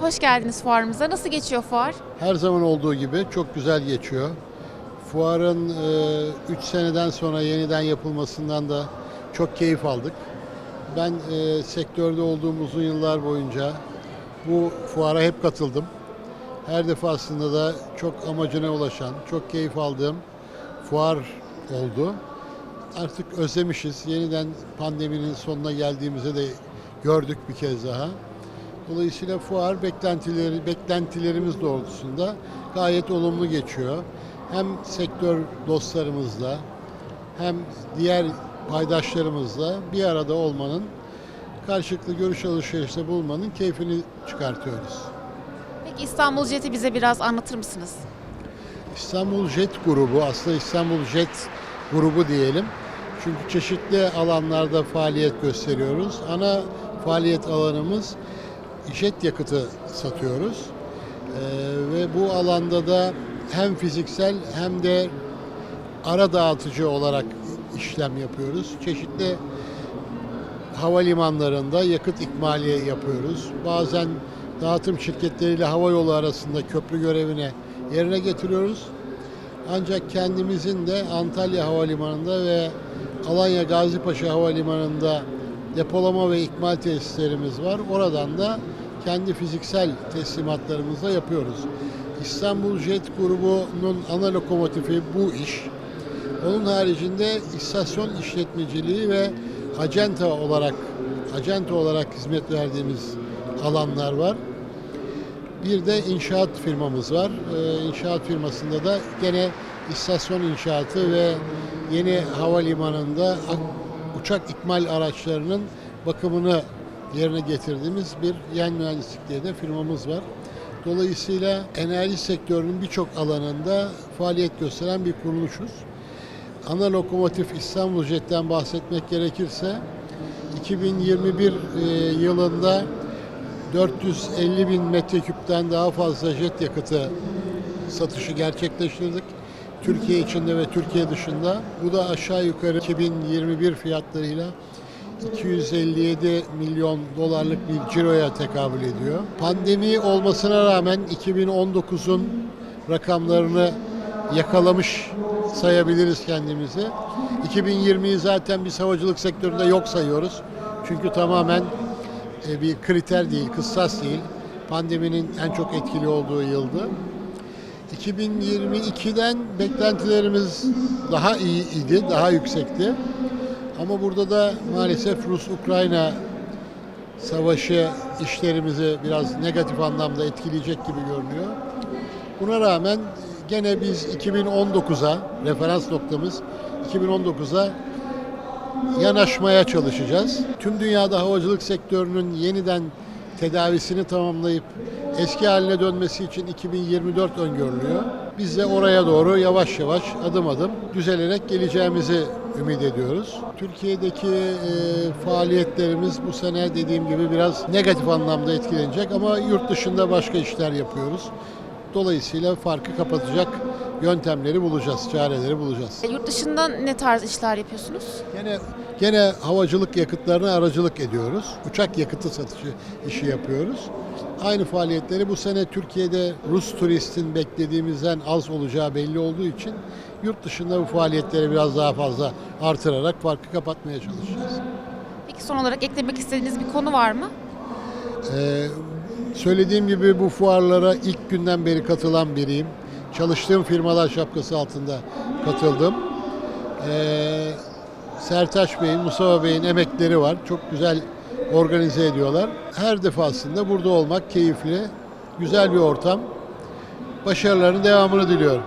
Hoş geldiniz fuarımıza. Nasıl geçiyor fuar? Her zaman olduğu gibi çok güzel geçiyor. Fuarın 3 seneden sonra yeniden yapılmasından da çok keyif aldık. Ben e, sektörde olduğum uzun yıllar boyunca bu fuara hep katıldım. Her defasında da çok amacına ulaşan, çok keyif aldığım fuar oldu. Artık özlemişiz. Yeniden pandeminin sonuna geldiğimizi de gördük bir kez daha. Dolayısıyla fuar beklentileri beklentilerimiz doğrultusunda gayet olumlu geçiyor. Hem sektör dostlarımızla hem diğer paydaşlarımızla bir arada olmanın karşılıklı görüş alışverişte bulmanın keyfini çıkartıyoruz. Peki İstanbul Jet'i bize biraz anlatır mısınız? İstanbul Jet grubu aslında İstanbul Jet grubu diyelim. Çünkü çeşitli alanlarda faaliyet gösteriyoruz. Ana faaliyet alanımız jet yakıtı satıyoruz. Ee, ve bu alanda da hem fiziksel hem de ara dağıtıcı olarak işlem yapıyoruz. Çeşitli havalimanlarında yakıt ikmali yapıyoruz. Bazen dağıtım şirketleriyle hava yolu arasında köprü görevine yerine getiriyoruz. Ancak kendimizin de Antalya Havalimanı'nda ve Alanya Gazipaşa Havalimanı'nda depolama ve ikmal tesislerimiz var. Oradan da kendi fiziksel teslimatlarımızla yapıyoruz. İstanbul Jet grubunun ana lokomotifi bu iş. Onun haricinde istasyon işletmeciliği ve acenta olarak acenta olarak hizmet verdiğimiz alanlar var. Bir de inşaat firmamız var. Ee, inşaat firmasında da gene istasyon inşaatı ve yeni havalimanında uçak ikmal araçlarının bakımını yerine getirdiğimiz bir yan mühendislik diye de firmamız var. Dolayısıyla enerji sektörünün birçok alanında faaliyet gösteren bir kuruluşuz. Ana lokomotif İstanbul Jet'ten bahsetmek gerekirse 2021 e, yılında 450 bin metreküpten daha fazla jet yakıtı satışı gerçekleştirdik. Türkiye içinde ve Türkiye dışında. Bu da aşağı yukarı 2021 fiyatlarıyla 257 milyon dolarlık bir ciroya tekabül ediyor. Pandemi olmasına rağmen 2019'un rakamlarını yakalamış sayabiliriz kendimizi. 2020'yi zaten biz havacılık sektöründe yok sayıyoruz. Çünkü tamamen e, bir kriter değil, kıssas değil. Pandeminin en çok etkili olduğu yıldı. 2022'den beklentilerimiz daha iyi idi, daha yüksekti. Ama burada da maalesef Rus-Ukrayna savaşı işlerimizi biraz negatif anlamda etkileyecek gibi görünüyor. Buna rağmen gene biz 2019'a, referans noktamız 2019'a yanaşmaya çalışacağız. Tüm dünyada havacılık sektörünün yeniden tedavisini tamamlayıp eski haline dönmesi için 2024 öngörülüyor. Biz de oraya doğru yavaş yavaş adım adım düzelerek geleceğimizi ümit ediyoruz. Türkiye'deki e, faaliyetlerimiz bu sene dediğim gibi biraz negatif anlamda etkilenecek ama yurt dışında başka işler yapıyoruz. Dolayısıyla farkı kapatacak yöntemleri bulacağız, çareleri bulacağız. E, Yurt dışında ne tarz işler yapıyorsunuz? Gene gene havacılık yakıtlarına aracılık ediyoruz. Uçak yakıtı satışı işi yapıyoruz. Aynı faaliyetleri bu sene Türkiye'de Rus turistin beklediğimizden az olacağı belli olduğu için yurt dışında bu faaliyetleri biraz daha fazla artırarak farkı kapatmaya çalışacağız. Peki son olarak eklemek istediğiniz bir konu var mı? Ee, söylediğim gibi bu fuarlara ilk günden beri katılan biriyim. Çalıştığım firmalar şapkası altında katıldım. Ee, Sertaç Bey'in, Mustafa Bey'in emekleri var. Çok güzel organize ediyorlar. Her defasında burada olmak keyifli, güzel bir ortam. Başarıların devamını diliyorum.